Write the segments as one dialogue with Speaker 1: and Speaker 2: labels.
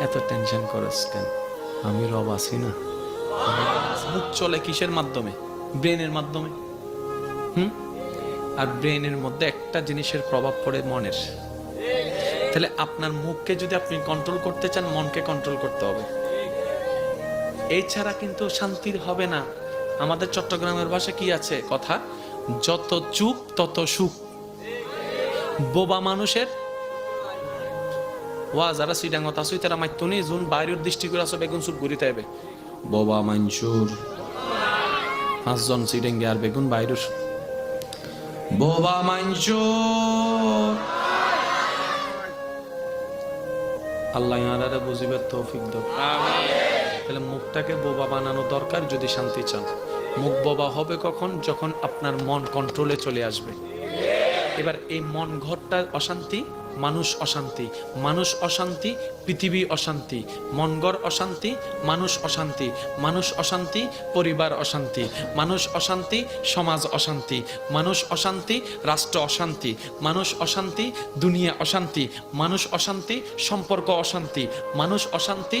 Speaker 1: এত টেনশন করস কেন? আমি রব আছি না। মুখ চলে কিসের মাধ্যমে? ব্রেনের মাধ্যমে? হুম? আর ব্রেনের মধ্যে একটা জিনিসের প্রভাব পড়ে মনের। তাহলে আপনার মুখকে যদি আপনি কন্ট্রোল করতে চান, মনকে কন্ট্রোল করতে হবে। এই ছাড়া কিন্তু শান্তির হবে না। আমাদের চট্টগ্রামের ভাষা কি আছে? কথা, যত চুপ, তত সুখ। বোবা মানুষের ওয়া যারা সিডাঙ্গত আসুই তারা মাইতুনি জুন বাইরের দৃষ্টি করে আসো বেগুন সুপ ঘুরিতে হবে বোবা মানসুর পাঁচজন সিডেঙ্গে আর বেগুন বাইরের। বোবা মানসুর আল্লাহ ইয়ারারে বুঝিবার তৌফিক দাও। তাহলে মুখটাকে বোবা বানানো দরকার যদি শান্তি চান। মুখ বোবা হবে কখন? যখন আপনার মন কন্ট্রোলে চলে আসবে। এবার এই মন ঘরটা অশান্তি মানুষ অশান্তি মানুষ অশান্তি, পৃথিবী অশান্তি মনগর অশান্তি, মানুষ অশান্তি মানুষ অশান্তি, পরিবার অশান্তি, মানুষ অশান্তি, সমাজ অশান্তি, মানুষ অশান্তি, রাষ্ট্র অশান্তি, মানুষ অশান্তি, দুনিয়া অশান্তি, মানুষ অশান্তি, সম্পর্ক অশান্তি, মানুষ অশান্তি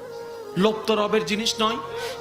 Speaker 1: লোভ তো রবের জিনিস নয়,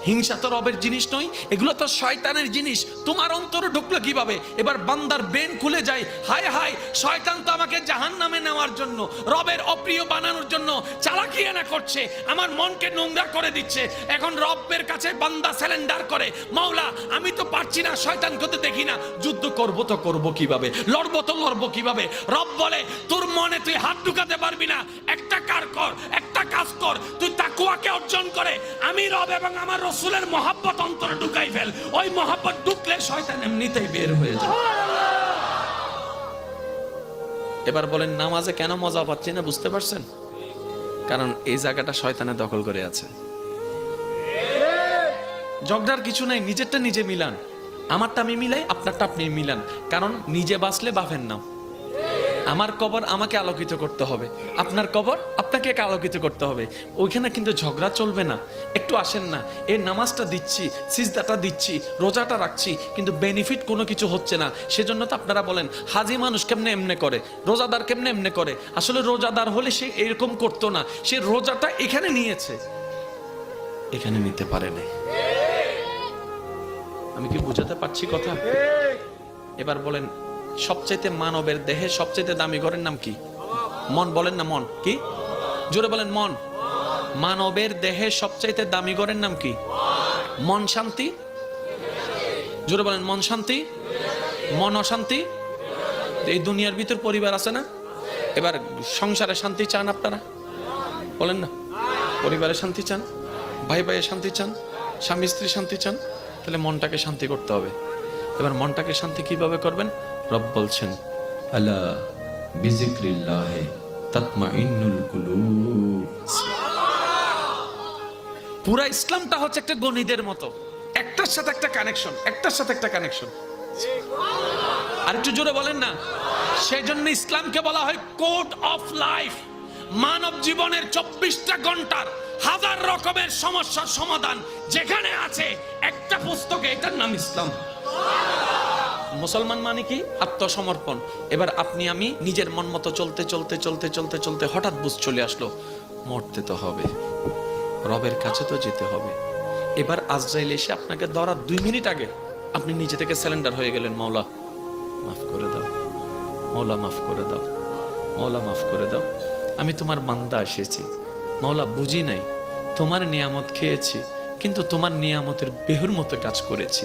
Speaker 1: হিংসা তো রবের জিনিস নয়, এগুলো তো শয়তানের জিনিস। তোমার অন্তরে ঢুকলো কীভাবে? এবার বান্দার বেন খুলে যায়, হায় হায়, শয়তান তো আমাকে জাহান নামে নেওয়ার জন্য, রবের অপ্রিয় বানানোর জন্য চালাকি এনা করছে, আমার মনকে নোংরা করে দিচ্ছে। এখন রবের কাছে বান্দা স্যালেন্ডার করে, মাওলা, আমি তো পারছি না শয়তান করতে দেখি না। যুদ্ধ করব তো করব কীভাবে? লড়বো তো লড়বো কীভাবে? রব বলে, তোর মনে তুই হাত ঢুকাতে পারবি না, একটা কার কর, একটা কাজ কর, তুই তাকুয়াকে অর্জন করে, আমি রব এবং আমার রসুলের মহাব্বত অন্তরে ঢুকাই ফেল। ওই মহাব্বত ঢুকলে শয়তান এমনিতেই বের হয়ে যায়। এবার বলেন, নামাজে কেন মজা পাচ্ছি না বুঝতে পারছেন? কারণ এই জায়গাটা শয়তানে দখল করে আছে। ঝগড়ার কিছু নাই, নিজেরটা নিজে মিলান। আমারটা আমি মিলাই, আপনারটা আপনি মিলান। কারণ নিজে বাঁচলে বাফের নাম আমার কবর আমাকে আলোকিত করতে হবে। আপনার কবর আপনাকে আলোকিত করতে হবে। ওইখানে কিন্তু ঝগড়া চলবে না। একটু আসেন না। এ নামাজটা দিচ্ছি, সিজদাটা দিচ্ছি, রোজাটা রাখছি, কিন্তু বেনিফিট কোনো কিছু হচ্ছে না। সেজন্য তো আপনারা বলেন, হাজি মানুষ কেমনে এমনে করে? রোজাদার কেমনে এমনে করে? আসলে রোজাদার হলে সে এরকম করতো না। সে রোজাটা এখানে নিয়েছে। এখানে নিতে পারে নাই। আমি কি বুঝাতে পারছি কথা? এবার বলেন সবচাইতে মানবের দেহে সবচাইতে দামি ঘরের নাম কি? মন বলেন না মন। কি? জোরে বলেন মন। মানবের দেহে সবচাইতে দামি ঘরের নাম কি? মন শান্তি? জোরে বলেন মন শান্তি। মন অশান্তি? এই দুনিয়ার ভিতর পরিবার আছে না? এবার সংসারে শান্তি চান আপনারা? বলেন না। পরিবারে শান্তি চান? ভাই ভাইয়ের শান্তি চান? স্বামী স্ত্রী শান্তি চান? তাহলে মনটাকে শান্তি করতে হবে। এবার মনটাকে শান্তি কীভাবে করবেন? রব বলছেন আলা বিজিক্রিল্লাহ তাতমাইন্নুল কুলুব। পুরা ইসলামটা হচ্ছে একটা গণিতের মতো। একটার সাথে একটা কানেকশন একটার সাথে একটা কানেকশন আর একটু জোরে বলেন না সেই জন্য ইসলামকে বলা হয় কোড অফ লাইফ মানব জীবনের চব্বিশটা ঘণ্টার হাজার রকমের সমস্যার সমাধান যেখানে আছে একটা পুস্তকে এটার নাম ইসলাম। মুসলমান মানে কি? আত্মসমর্পণ। এবার আপনি, আমি নিজের মন মতো চলতে চলতে চলতে চলতে চলতে হঠাৎ বুঝ চলে আসলো, মরতে তো হবে। রবের কাছে তো যেতে হবে। এবার আজরাইল এসে আপনাকে ধরার দুই মিনিট আগে আপনি নিজে থেকে স্যালেন্ডার হয়ে গেলেন, মাওলা। মাফ করে দাও। মৌলা মাফ করে দাও। মৌলা মাফ করে দাও। আমি তোমার বান্দা এসেছি। মৌলা বুঝি নাই। তোমার নিয়ামত খেয়েছি, কিন্তু তোমার নিয়ামতের বেহুর মতো কাজ করেছি।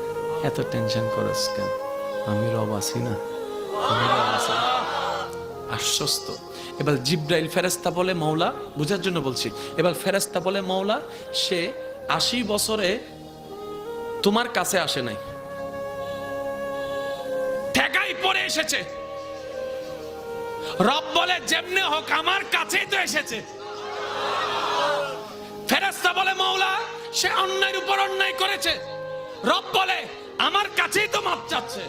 Speaker 1: এত টেনশন করস কেন? আমি রব আছি না। আশ্বস্ত। এবার জিব্রাইল ফেরেস্তা বলে মৌলা বুঝার জন্য বলছি। এবার ফেরেস্তা বলে মৌলা সে আশি বছরে তোমার কাছে আসে নাই। ঠেকাই পরে এসেছে। রব বলে, যেমনে হোক আমার কাছেই তো এসেছে। ফেরেস্তা বলে মৌলা সে অন্যায়ের উপর অন্যায় করেছে। রব বলে আমার কাছেই তো মাপ চাচ্ছে।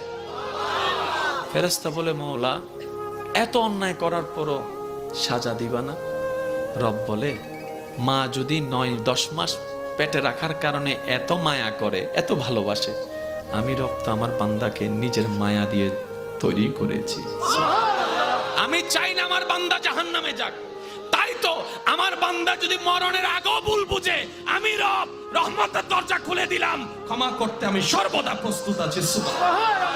Speaker 1: ফেরেস্তা বলে মৌলা এত অন্যায় করার পরও সাজা দিবা না? রব বলে মা যদি নয় দশ মাস পেটে রাখার কারণে এত মায়া করে এত ভালোবাসে আমি রব তো আমার বান্দাকে নিজের মায়া দিয়ে তৈরি করেছি। আমি চাই না আমার বান্দা জাহান নামে যাক। আমার বান্দা যদি মরণের আগেও ভুল বুঝে, আমি রব, রহমতের দরজা খুলে দিলাম। ক্ষমা করতে আমি সর্বদা প্রস্তুত আছি সুবহান